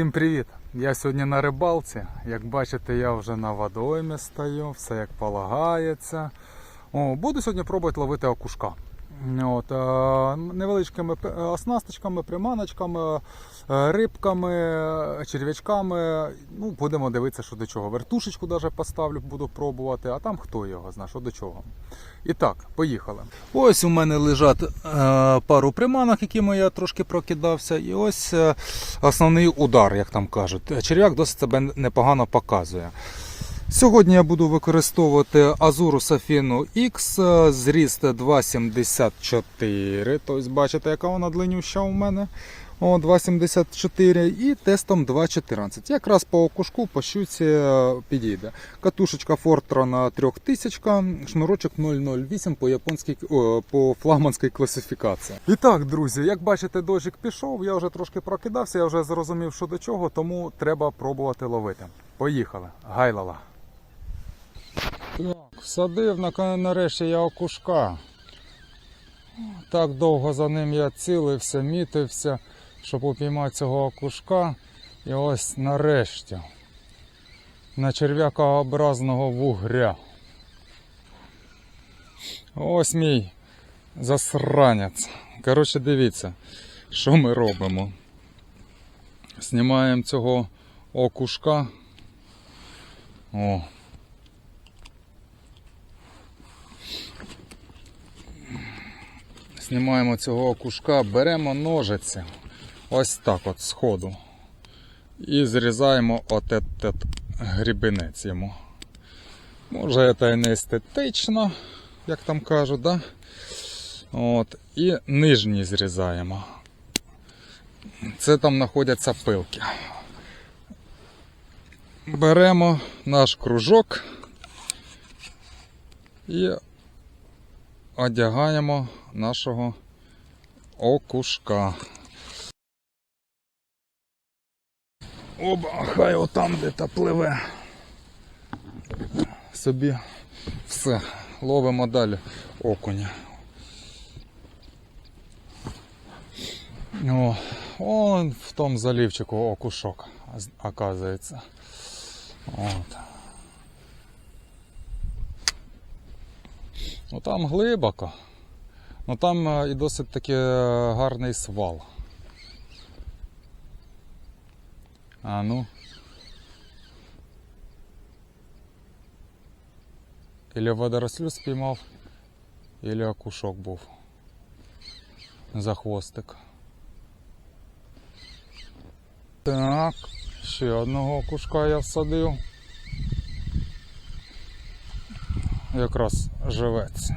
Всім привіт! Я сьогодні на рибалці. Як бачите, я вже на водоймі стою, все як полагається. О, буду сьогодні пробувати ловити окушка. От, е, невеличкими е, оснасточками, приманочками, рибками, е, черв'ячками. Ну, будемо дивитися, що до чого. Вертушечку навіть поставлю, буду пробувати, а там хто його знає, що до чого. І так, поїхали. Ось у мене лежать е, пару приманок, якими я трошки прокидався. І ось е, основний удар, як там кажуть. Черв'як досить себе непогано показує. Сьогодні я буду використовувати Azurus Afino X, е, зріст 2,74. Тобто, бачите, яка вона длиннюща у мене. О, 2,74 і тестом 2,14. Якраз по окушку, по щуці е, підійде. Катушечка Fortran 3000, шнурочок 008 по японській по флагманській класифікації. І так, друзі, як бачите, дощик пішов, я вже трошки прокидався, я вже зрозумів, що до чого, тому треба пробувати ловити. Поїхали. Гайлала. Так, всадив на, нарешті я окушка. Так довго за ним я цілився, мітився, щоб упіймати цього окушка. І ось нарешті на черв'якообразного вугря. Ось мій засранець. Коротше, дивіться, що ми робимо. Знімаємо цього окушка. О. Знімаємо цього окушка, беремо ножиці. Ось так от сходу. І зрізаємо отет грібенець йому. Може це і не естетично, як там кажуть, да? От. І нижній зрізаємо. Це там знаходяться пилки. Беремо наш кружок і одягаємо нашого окушка. Оба, хай отам де-то пливе. Собі все, ловимо далі окуня. О, он в тому залівчику окушок, оказується. От. Ну там глибоко. Ну там е, і досить таки е, гарний свал. А ну. Ілі водорослю спіймав, ілі окушок був. За хвостик. Так, ще одного окушка я всадив. Якраз живець.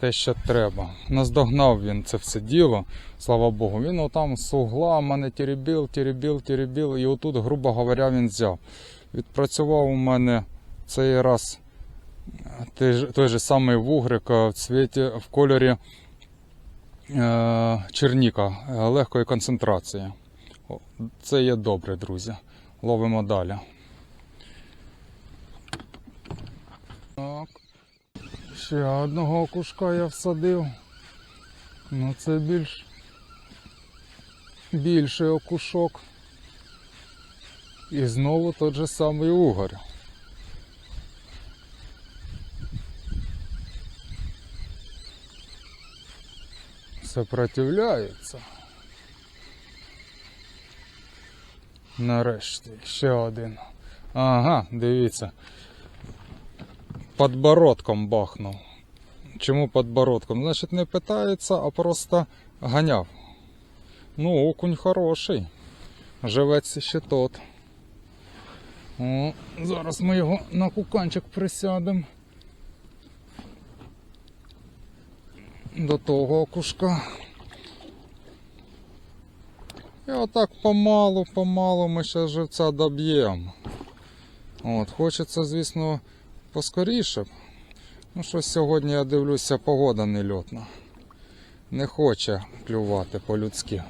Те, що треба. Наздогнав він це все діло, слава Богу. Він отам з угла мене теребіл, теребіл, теребіл, і отут, грубо говоря, він взяв. Відпрацював у мене цей раз той, же- той же самий вугрик е, в цвіті, в кольорі е, черніка е, легкої концентрації. Це є добре, друзі. Ловимо далі. Так. Ще одного окушка я всадив. Ну це більш більший окушок. І знову той же самий угор. Сопротивляється. Нарешті ще один. Ага, дивіться. Подбородком бахнув. Чому подбородком? Значить не питається, а просто ганяв. Ну, окунь хороший. Живець ще тот. О, зараз ми його на куканчик присядемо. До того окушка. І отак помалу, помалу ми ще живця доб'ємо. От, хочеться, звісно, поскоріше. Ну, щось сьогодні я дивлюся, погода нельотна. Не хоче клювати по-людськи.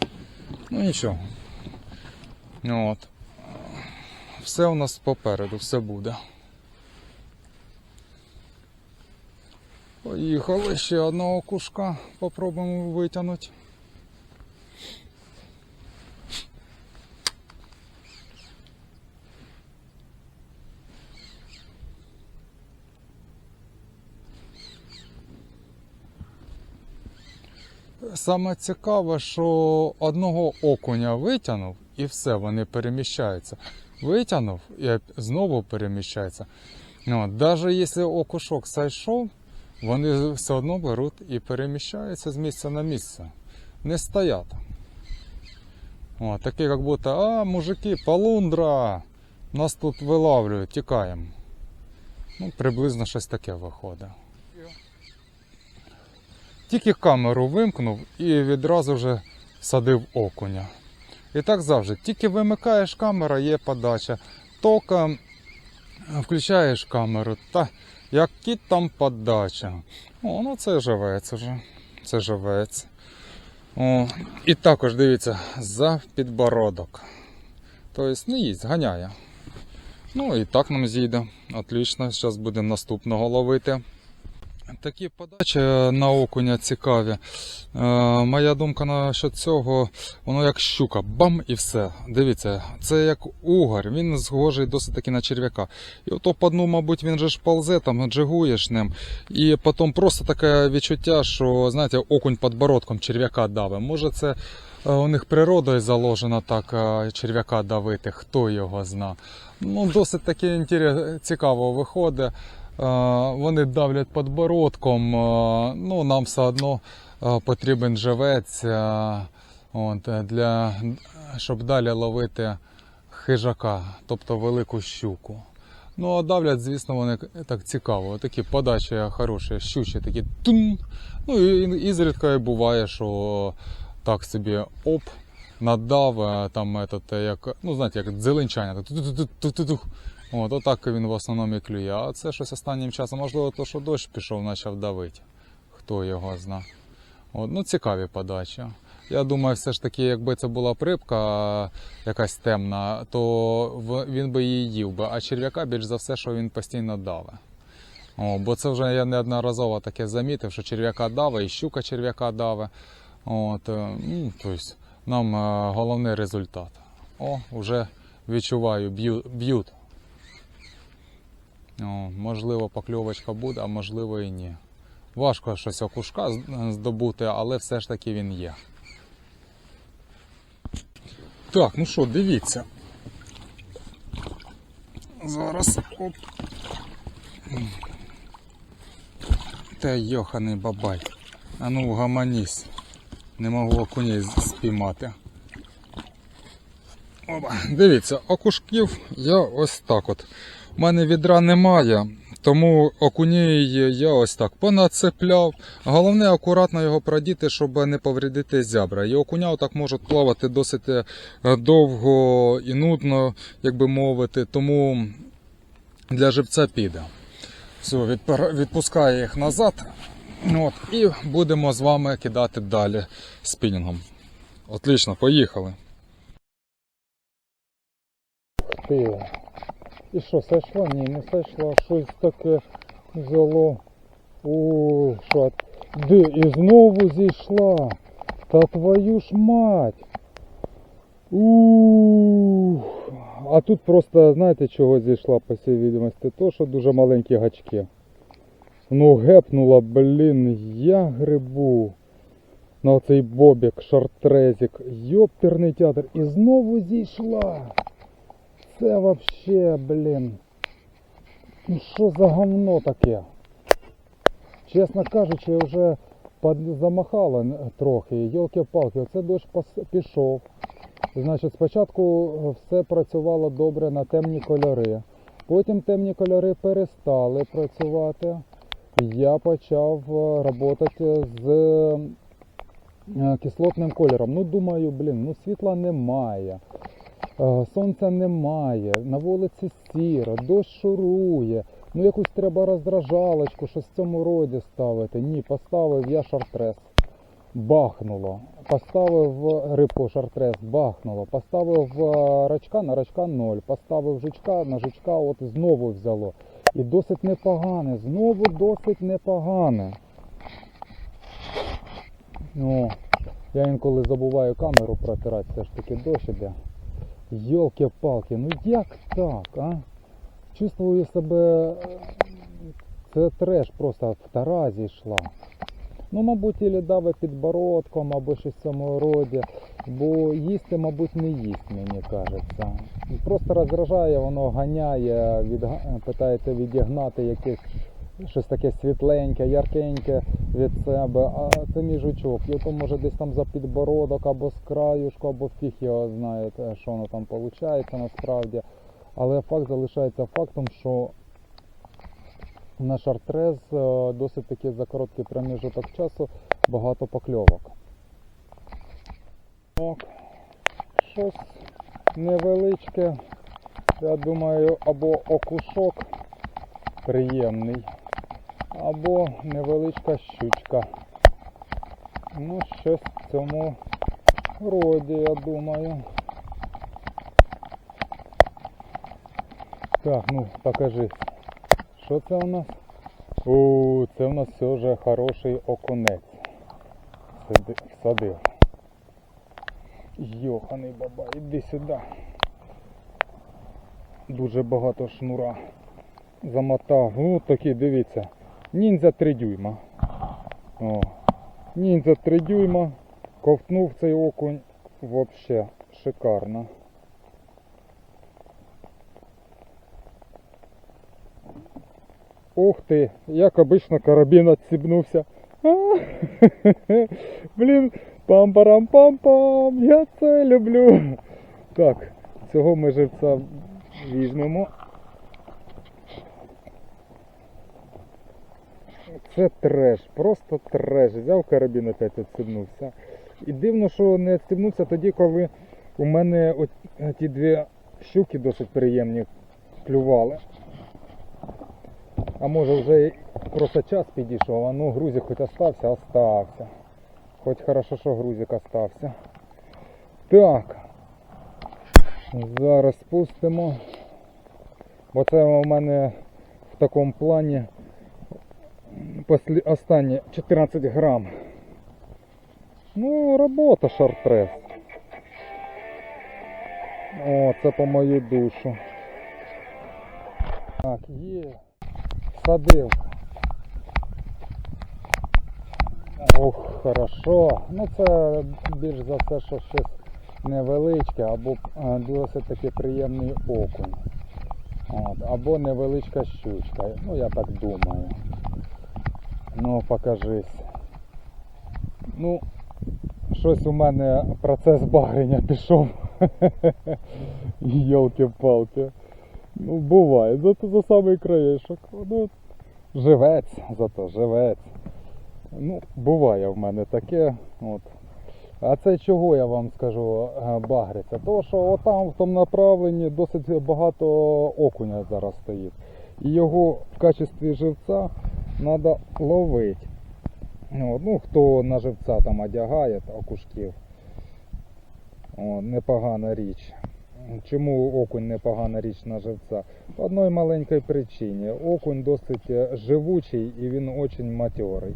Ну нічого. От. Все у нас попереду, все буде. Поїхали ще одного кушка, попробуємо витягнути. Саме цікаве, що одного окуня витягнув і все, вони переміщаються. Витягнув і знову переміщаються. Ну, навіть якщо окушок зайшов, вони все одно беруть і переміщаються з місця на місце. Не стоять. О, такі, як будто, а, мужики, полундра, нас тут вилавлюють, тікаємо. Ну, приблизно щось таке виходить. Тільки камеру вимкнув і відразу вже садив окуня. І так завжди. Тільки вимикаєш камеру, є подача. Тока включаєш камеру, та які там подача. О, ну це живець вже. Це живець. О, і також дивіться, за підбородок. Тобто не їсть, ганяє. Ну і так нам зійде. Отлично. Зараз будемо наступного ловити. Такі подачі на окуня цікаві. Е, моя думка насчет цього, воно як щука, бам і все. Дивіться, це як угор, він схожий досить таки на черв'яка. І ото по дну, мабуть, він же ж ползе, там джигуєш ним. І потім просто таке відчуття, що знаєте, окунь подбородком черв'яка давить. Може це е, у них природою заложено так е, черв'яка давити, хто його зна. Ну, досить таки цікаво виходить. Вони давлять подбородком. Ну, нам все одно потрібен живець, от, для, щоб далі ловити хижака, тобто велику щуку. Ну, а давлять, звісно, вони так цікаво. Такі подачі хороші, щучі, такі тун. Ну і і зрідка і буває, що так собі оп, надав, е, там этот, як, ну знаєте, як дзеленчання. От, отак він в основному клює. А це щось останнім часом, можливо, то, що дощ пішов, почав давити. Хто його зна. От, ну, цікаві подачі. Я думаю, все ж таки, якби це була припка якась темна, то він би її їв би, а черв'яка більш за все, що він постійно даве. О, бо це вже я неодноразово таке замітив, що черв'яка даве і щука черв'яка даве. От, е, ну, тобто, нам е, головний результат. О, вже відчуваю, б'ю- б'ють. О, можливо, покльовочка буде, а можливо і ні. Важко щось окушка здобути, але все ж таки він є. Так, ну що, дивіться. Зараз. Оп. Та йоханий бабай. А ну гаманісь. Не можу окуней спіймати. Опа. Дивіться, окушків я ось так от. У мене відра немає, тому окуней я ось так понацепляв. Головне акуратно його продіти, щоб не повредити зябра. І окуня отак можуть плавати досить е, довго і нудно, як би мовити, тому для живця піде. Все, відпускаю їх назад. От, і будемо з вами кидати далі спінінгом. Отлично, поїхали. І що, сойшла? Ні, не сойшла. Щось таке взяло. О, що? Де? І знову зійшла. Та твою ж мать. Ух. А тут просто, знаєте, чого зійшла, по всій відомості? То, що дуже маленькі гачки. Ну, гепнула, блін, я грибу. На оцей бобік, шартрезик. Йоптерний театр. І знову зійшла. Це вообще, блін. Ну що за говно таке? Чесно кажучи, вже н- трохи. Йолки-палки, оце дощ пішов. Значить, спочатку е, все працювало добре на темні кольори. Потім темні кольори перестали працювати. Я почав працювати з е, кислотним кольором. Ну, думаю, блін, ну світла немає. Е, Сонця немає, на вулиці сіро, дощ шурує. Ну якусь треба роздражалочку, щось в цьому роді ставити. Ні, поставив я шартрес. Бахнуло. Поставив рибку шартрес, бахнуло. Поставив е, рачка на рачка 0. Поставив жучка на жучка, от знову взяло. І досить непогане, знову досить непогане. Ну, я інколи забуваю камеру протирати, все ж таки дощ іде. Йолки-палки, ну як так, а? Чувствую себе. е, Це треш просто в таразі йшла. Ну, мабуть, і давить підбородком або щось в цьому роді. Бо їсти, мабуть, не їсть, мені кажеться. Просто роздражає, воно ганяє, від, питається відігнати якесь щось таке світленьке, яркеньке від себе. А це мій жучок. І то може десь там за підбородок або з краюшку, або фіг його знає, що воно там виходить насправді. Але факт залишається фактом, що на шартрез е, досить таки за короткий проміжок часу багато покльовок. Так, щось невеличке. Я думаю, або окушок приємний, або невеличка щучка. Ну, щось в цьому роді, я думаю. Так, ну покажи. Що це у нас? О, це у нас все вже хороший окунець. Всадив. Йоханий баба, іди сюди. Дуже багато шнура. Замотав. Ну такий, дивіться. Ніндзя 3 дюйма. О. Ніндзя 3 дюйма. Ковтнув цей окунь. Вообще шикарно. Ух ти, як обично карабін відсібнувся. Блін, пам-парам-пам-пам, я це люблю. Так, цього ми живця візьмемо. Це треш, просто треш. Взяв карабін опять відсібнувся. І дивно, що не відсібнувся тоді, коли у мене от ті дві щуки досить приємні клювали. А може вже просто час підійшов, а ну грузик хоч остався, остався. Хоч хорошо, що грузик остався. Так. Зараз спустимо. Бо це у мене в такому плані. Останні 14 грам. Ну, робота шартрес. О, це по мою душу. Так, є. Садив. Ох, хорошо. Ну це більш за все, що щось невеличке, або досить таки приємний окунь. От, або невеличка щучка. Ну я так думаю. Ну покажись. Ну, щось у мене процес багрення пішов. Йолки-палки. Ну, буває, зато за самий краєшок. Ну, живець, зато живець. Ну, буває в мене таке. От. А це чого я вам скажу е, багриться? Тому що отам в тому направленні досить багато окуня зараз стоїть. І його в качестві живця треба ловити. От, ну, хто на живця там одягає окушків. Непогана річ. Чому окунь непогана річ на живця? По одній маленькій причині. Окунь досить живучий і він дуже матьорий,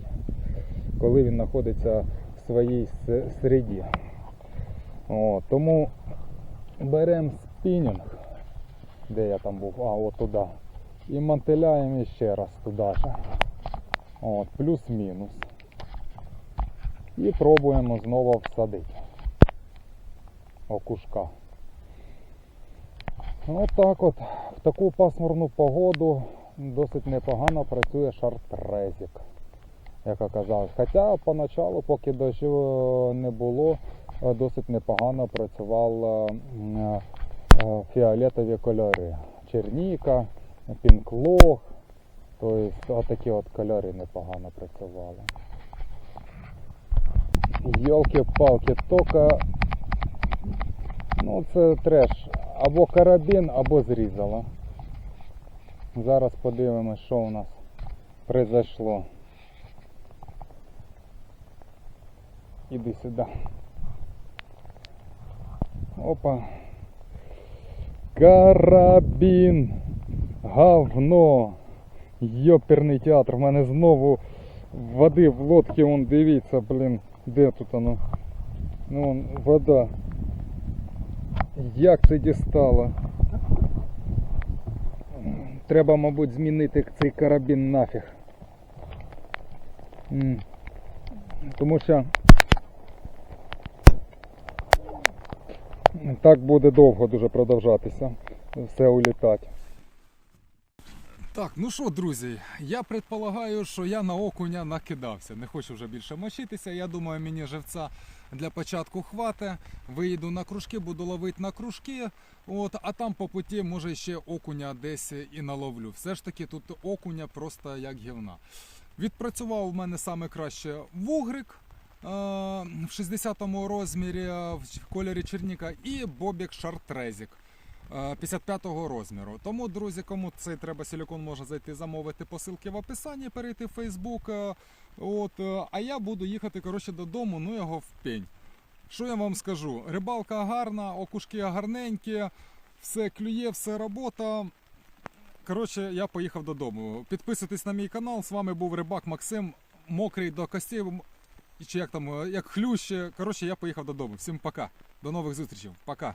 коли він знаходиться в своїй середі. О, тому беремо спінінг, де я там був, а от туди. І мантиляємо ще раз туди ж. От, плюс-мінус. І пробуємо знову всадити окушка. От так от, в таку пасмурну погоду досить непогано працює шартрезик, як оказалось. Хоча поначалу, поки дощу не було, е, досить непогано працювали е, фіолетові кольори. Черніка, пінклог, тобто отакі от кольори непогано працювали. Йолки-палки, тільки Ну це треш. Або карабін, або зрізало. Зараз подивимось, що у нас произошло. Іди сюди. Опа. Карабін. Говно. Йоперний театр. У мене знову води в лодці, вон дивіться, блін, де тут воно? Ну, вон, вода. Як це дістало? Треба, мабуть, змінити цей карабін нафіг. Тому що так буде довго дуже продовжатися. Все улітати. Так, ну що, друзі, я предполагаю, що я на окуня накидався. Не хочу вже більше мочитися. Я думаю, мені живця для початку хвати. Виїду на кружки, буду ловити на кружки. От, а там по путі, може, ще окуня десь і наловлю. Все ж таки, тут окуня просто як гівна. Відпрацював у мене саме краще вугрик е, в 60-му розмірі в кольорі черніка і бобік шартрезік. Е, 55-го розміру. Тому, друзі, кому цей треба силікон, може зайти замовити посилки в описанні, перейти в Facebook. е, От, е, а я буду їхати коротше, додому, ну його в пень. Що я вам скажу? Рибалка гарна, окушки гарненькі, все клює, все робота. Коротше, я поїхав додому. Підписуйтесь на мій канал. З вами був рибак Максим, мокрий до костей. Чи як там, е, як хлющ. Коротше, я поїхав додому. Всім пока. До нових зустрічей. Пока.